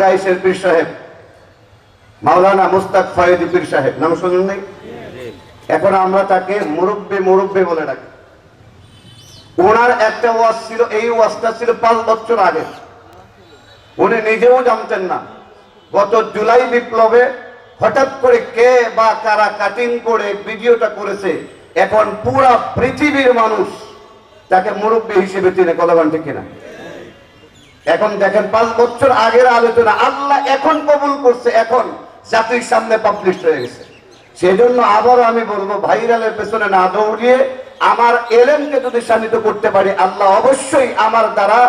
গাইসের পীর সাহেব। মাওলানা মুস্তাক ফয়েদি পীর সাহেব। নাম শুনুন নাই? এখন আমরা তাকে মুরব্বী মুরব্বী বলে ডাকি। ওনার একটা ওয়াজ ছিল, এই ওয়াজটা ছিল পাঁচ বছর আগে। উনি নিজেও জানতেন না। গত জুলাই বিপ্লবে হঠাৎ করে কে বা কারা কাটিং করে ভিডিওটা করেছে, এখন পুরা পৃথিবীর মানুষ তাকে মুরব্বী হিসেবে চিনে, কলগান ঠিক কিনা? এখন দেখেন, পাঁচ বছর আগের আলোচনা, আল্লাহ এখন কবুল করছে, এখন জাতির সামনে পাবলিশ হয়ে গেছে। সেজন্য আবারও আমি বলব, ভাইরালের পেছনে না দৌড়িয়ে আমার এলেমকে যদি শানিত করতে পারি, আল্লাহ অবশ্যই আমার দ্বারা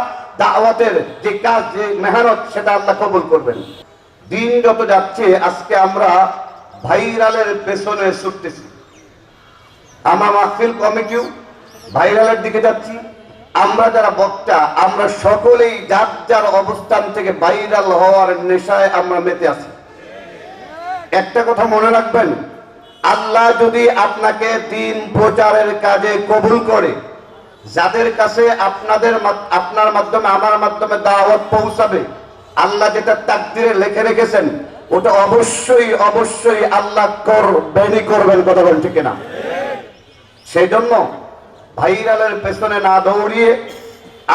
দাওয়াতের যে কাজ, যে মেহনত, সেটা আল্লাহ কবুল করবেন। দিন যত যাচ্ছে, আজকে আমরা ভাইরালের পেছনে ছুটতেছি। আমার মাহফিল কমিটিও ভাইরালের দিকে যাচ্ছি। আমরা যারা বক্তা, আমরা সকলেই যার যার অবস্থান থেকে ভাইরাল হওয়ার নেশায় আমরা মেতে আছি। একটা কথা মনে রাখবেন, আল্লাহ যদি আপনাকে দিন প্রচারের কাজে কবুল করে, যাদের কাছে আপনাদের আপনার মাধ্যমে, আমার মাধ্যমে দাওয়াত পৌঁছাবে, আল্লাহ যেটা তাকদিরে লিখে রেখেছেন, ওটা অবশ্যই অবশ্যই আল্লাহ করবেনই করবেন, কথা বলেন ঠিক না সেই জন্য ভাইরালের পেছনে না দৌড়িয়ে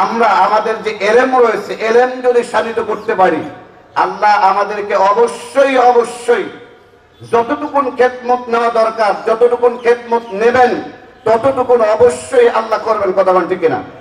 আমরা আমাদের যে এলেম রয়েছে, এলেম যদি সাধিত করতে পারি, আল্লাহ আমাদেরকে অবশ্যই অবশ্যই যতটুকুন খেদমত নেওয়া দরকার, যতটুকুন খেদমত নেবেন, ততটুকুন অবশ্যই আল্লাহ করবেন, কথা ঠিক কিনা?